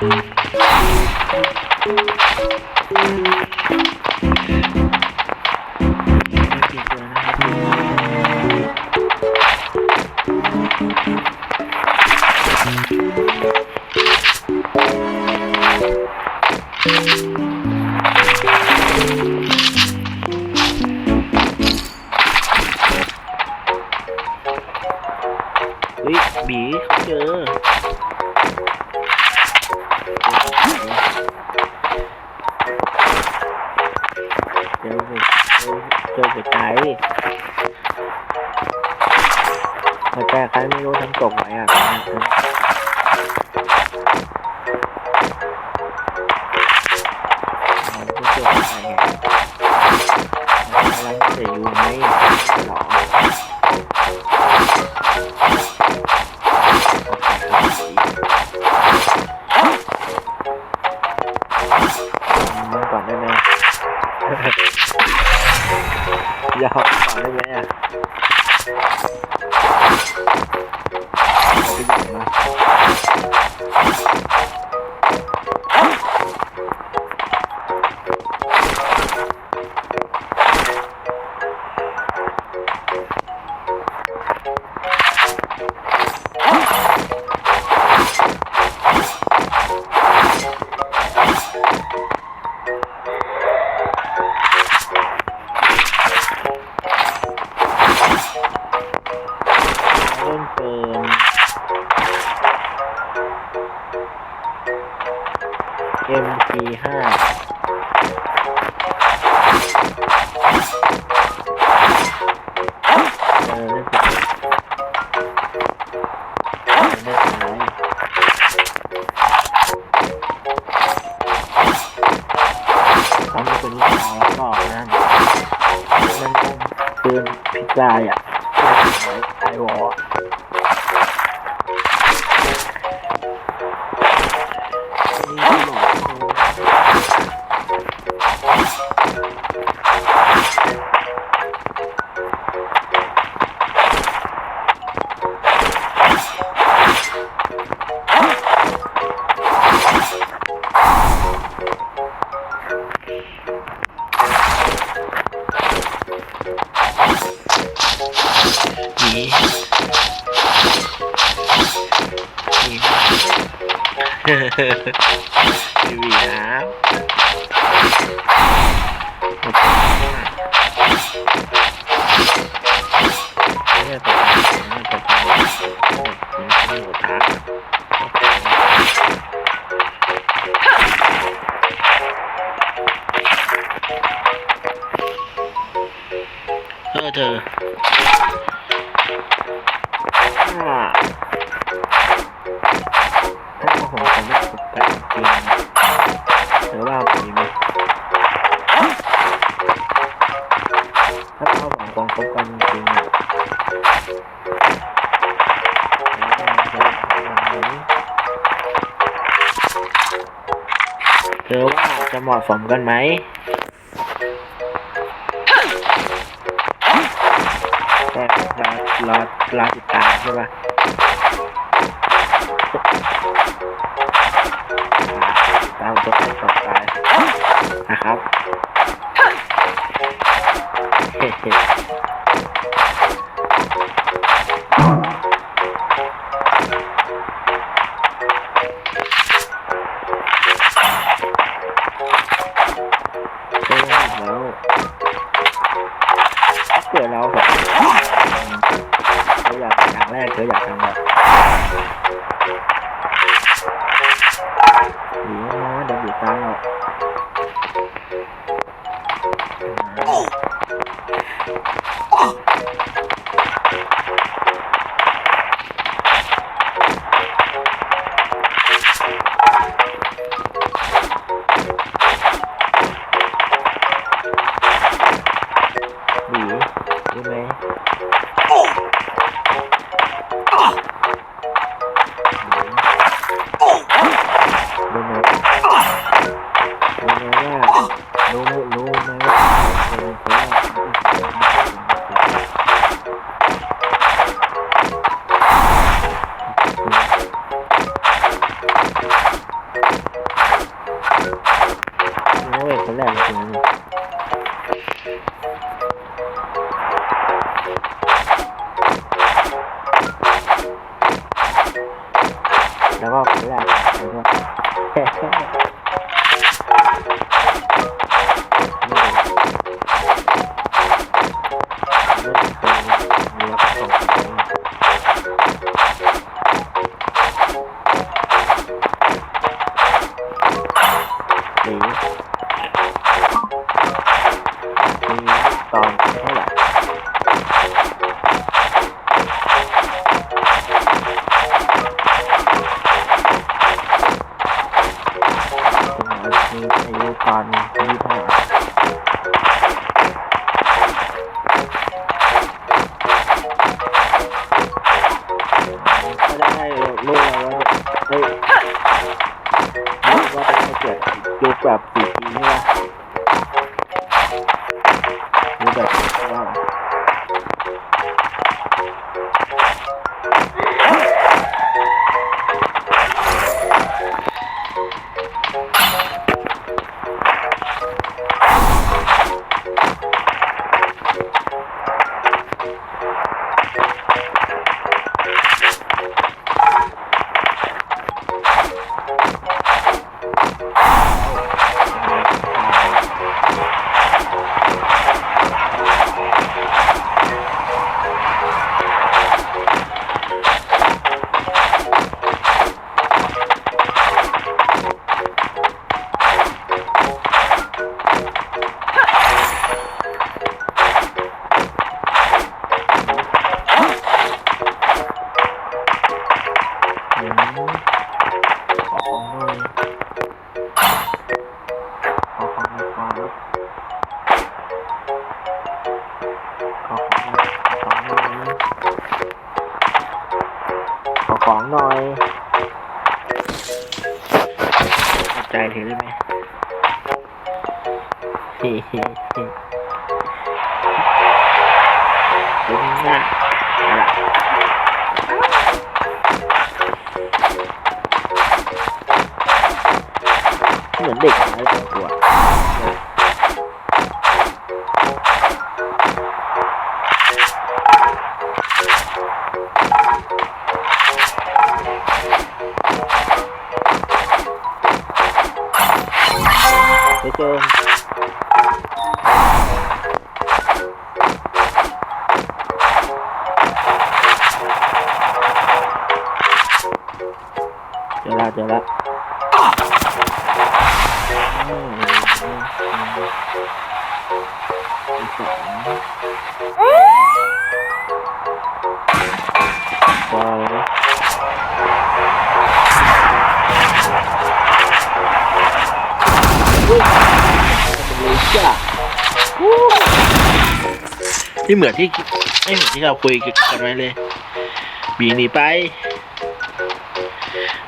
Thank you. Ayan. Ayan. Ayan. เกมพิซซ่าอะไอวอ ทีวีครับเนี่ตัวเนี่ยตัวเนี่ยตัวครับเออเธอ เดูว่าจะเหมาะสมกันไหมก็รอรอรอติดตามใช่ปะ ปายุตอนยี่ห้ ของหน่อยขอบใจถือได้ไหมฮ้เฮ้เฮ้ถึงหน้าเอาละเหมือนเด็กน้อ ว้าวเลยจ้ะวู้ที่เหมือนที่ไม่เหมือนที่เราคุยกันไว้เลย บีหนีไป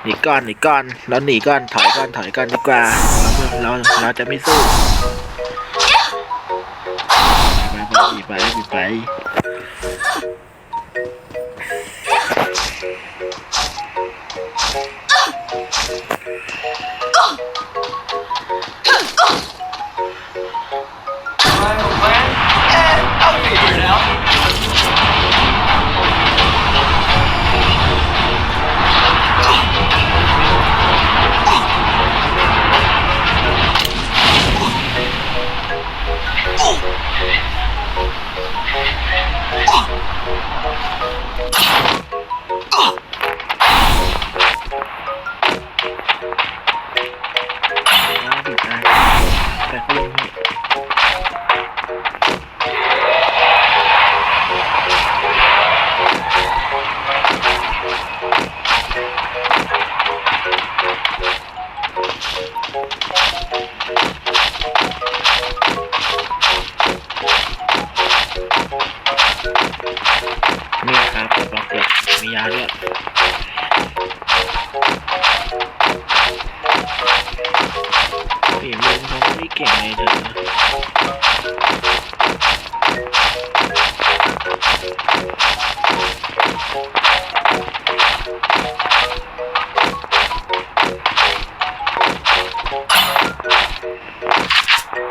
หนีก่อนหนีก่อนเราหนีก่อนถอยก่อนถอยก่อนดีกว่า เราเราจะไม่สู้ ไ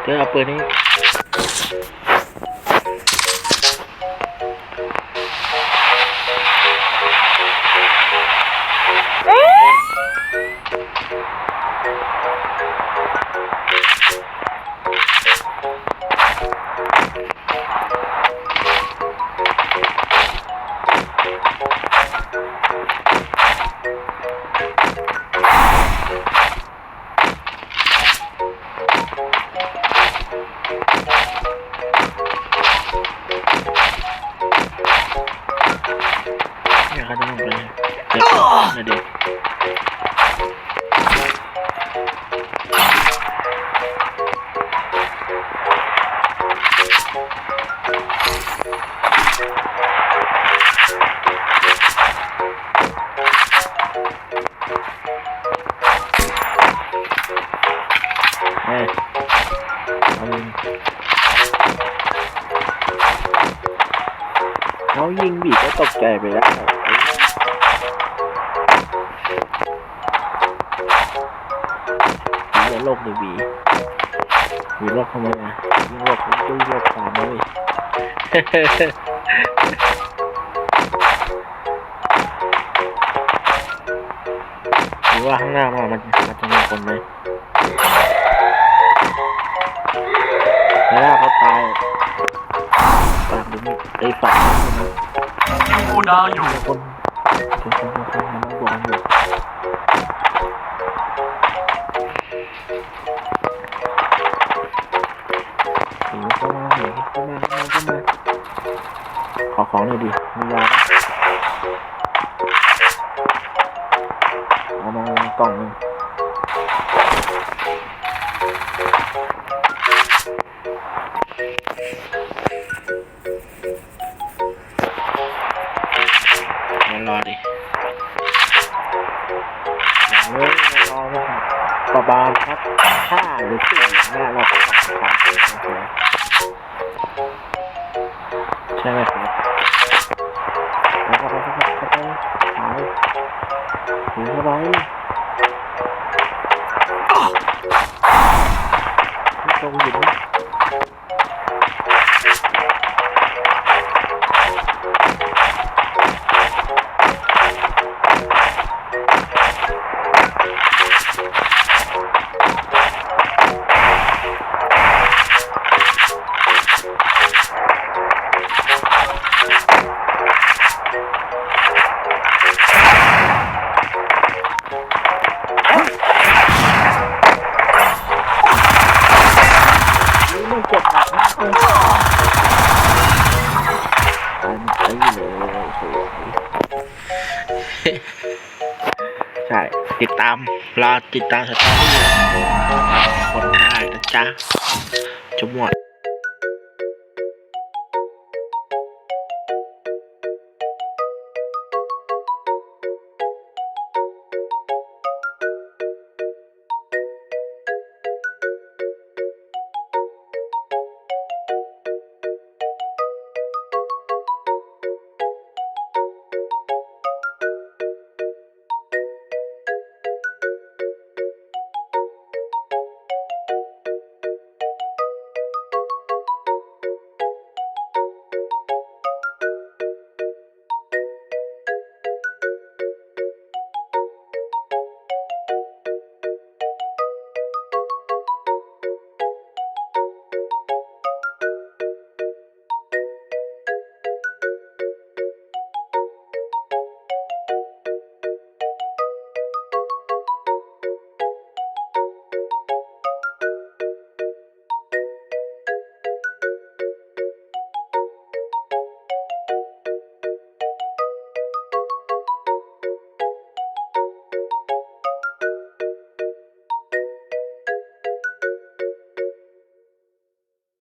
เดี๋ยวเอาปืนนี้ เลยบีบีโลกทำไมอะยิงโลกยิงโลกตามเลยหรือว่าข้างหน้ามันมันมันจะมีคนไหมแล้วเขาตายปากดูนี่ไอ้ยฝันนะยิงกูดาวอยู่คนคนคนคนคนมัน หนีเข้ามาหนีเข้ามาเข้ามาเข้ามาขอของหน่อยดิมียาปะเอามากล่องหนึงรอดิเฮ้ยรอมาประมาณสักห้าหรือสี่เนี่ยเราก็ตัดของ ใช่ไหมครับแล้วก็ไปเข้าไปเข้าไปหายถือเข้าไปไม่ ติดตามรอติดตามสตอรี่คนได้นะจ๊ะจมวด